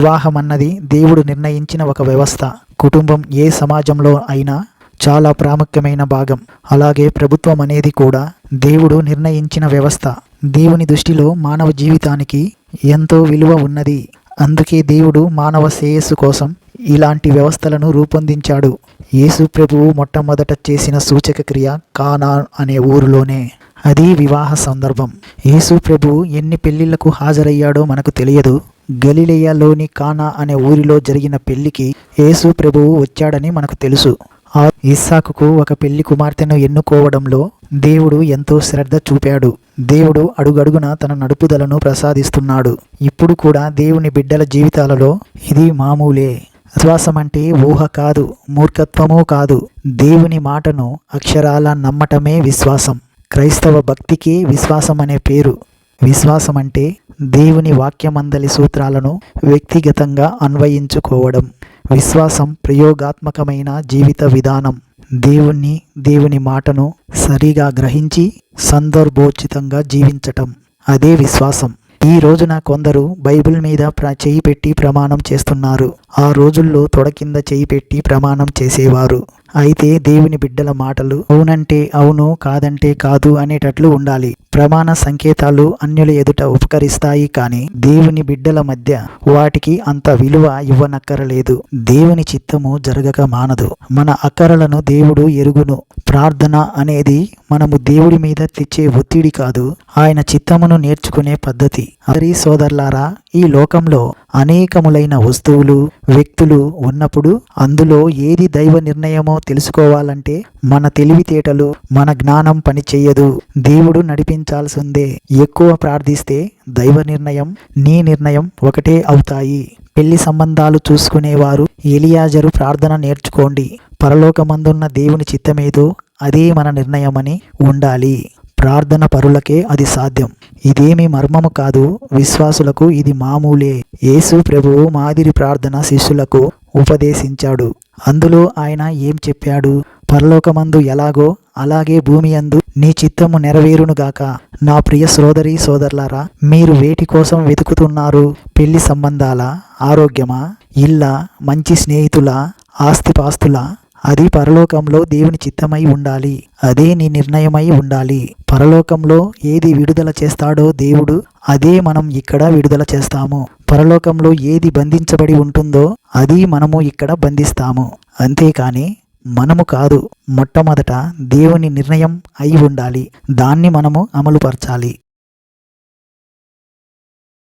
వివాహం అన్నది దేవుడు నిర్ణయించిన ఒక వ్యవస్థ. కుటుంబం ఏ సమాజంలో అయినా చాలా ప్రాముఖ్యమైన భాగం. అలాగే ప్రభుత్వం అనేది కూడా దేవుడు నిర్ణయించిన వ్యవస్థ. దేవుని దృష్టిలో మానవ జీవితానికి ఎంతో విలువ ఉన్నది. అందుకే దేవుడు మానవ శ్రేయస్సు కోసం ఇలాంటి వ్యవస్థలను రూపొందించాడు. యేసు ప్రభువు మొట్టమొదట చేసిన సూచక క్రియ కానా అనే ఊరిలోనే. అది వివాహ సందర్భం. యేసు ప్రభు ఎన్ని పెళ్ళిళ్ళకు హాజరయ్యాడో మనకు తెలియదు. గలిలయలోని కానా అనే ఊరిలో జరిగిన పెళ్ళికి యేసు ప్రభువు వచ్చాడని మనకు తెలుసు. ఆ ఇస్సాకుకు ఒక పెళ్ళి కుమార్తెను ఎన్నుకోవడంలో దేవుడు ఎంతో శ్రద్ధ చూపాడు. దేవుడు అడుగడుగున తన నడుపుదలను ప్రసాదిస్తున్నాడు. ఇప్పుడు కూడా దేవుని బిడ్డల జీవితాలలో ఇది మామూలే. విశ్వాసం అంటే ఊహ కాదు మూర్ఖత్వము కాదు. దేవుని మాటను అక్షరాల నమ్మటమే విశ్వాసం. క్రైస్తవ భక్తికి విశ్వాసం అనే పేరు. విశ్వాసం అంటే దేవుని వాక్యమందలి సూత్రాలను వ్యక్తిగతంగా అన్వయించుకోవడం విశ్వాసం ప్రయోగాత్మకమైన జీవిత విధానం. దేవుణ్ణి దేవుని మాటను సరిగా గ్రహించి సందర్భోచితంగా జీవించటం. అదే విశ్వాసం. ఈ రోజున కొందరు బైబిల్ మీద చేయి పెట్టి ప్రమాణం చేస్తున్నారు. ఆ రోజుల్లో తొడ కింద చేయి పెట్టి ప్రమాణం చేసేవారు. అయితే దేవుని బిడ్డల మాటలు అవునంటే అవును కాదంటే కాదు అనేటట్లు ఉండాలి. ప్రమాణ సంకేతాలు అన్యుల ఎదుట ఉపకరిస్తాయి కానీ దేవుని బిడ్డల మధ్య వాటికి అంత విలువ ఇవ్వనక్కరలేదు. దేవుని చిత్తము జరగక మానదు. మన అక్కరలను దేవుడు ఎరుగును. ప్రార్థన అనేది మనము దేవుడి మీద తెచ్చే ఒత్తిడి కాదు. ఆయన చిత్తమును నేర్చుకునే పద్ధతి. అదరి సోదరులారా ఈ లోకంలో అనేకములైన వస్తువులు వ్యక్తులు ఉన్నప్పుడు అందులో ఏది దైవ నిర్ణయమో తెలుసుకోవాలంటే మన తెలివితేటలు మన జ్ఞానం పనిచేయదు. దేవుడు నడిపించాల్సిందే. ఎక్కువ ప్రార్థిస్తే దైవ నిర్ణయం నీ నిర్ణయం ఒకటే అవుతాయి. పెళ్ళి సంబంధాలు చూసుకునేవారు ఎలియాజరు ప్రార్థన నేర్చుకోండి. పరలోకమందున్న దేవుని చిత్తమేదో అదే మన నిర్ణయమని ఉండాలి. ప్రార్థన పరులకే అది సాధ్యం. ఇదేమి మర్మము కాదు. విశ్వాసులకు ఇది మామూలే. యేసు ప్రభువు మాదిరి ప్రార్థన శిష్యులకు ఉపదేశించాడు. అందులో ఆయన ఏం చెప్పాడు? పరలోకమందు ఎలాగో అలాగే భూమి అందు నీ చిత్తము నెరవేరునుగాక నా ప్రియ సోదరి సోదరులారా మీరు వేటి కోసం వెతుకుతున్నారు? పెళ్ళి సంబంధాల? ఆరోగ్యమా? ఇళ్ళ మంచి స్నేహితుల? ఆస్తిపాస్తుల? అది పరలోకంలో దేవుని చిత్తమై ఉండాలి. అదే నీ నిర్ణయమై ఉండాలి. పరలోకంలో ఏది విడుదల చేస్తాడో దేవుడు అదే మనం ఇక్కడ విడుదల చేస్తాము. పరలోకంలో ఏది బంధించబడి ఉంటుందో అది మనము ఇక్కడ బంధిస్తాము. అంతేకాని మనము కాదు మొట్టమొదట దేవుని నిర్ణయం అయి ఉండాలి. దాన్ని మనము అమలుపరచాలి.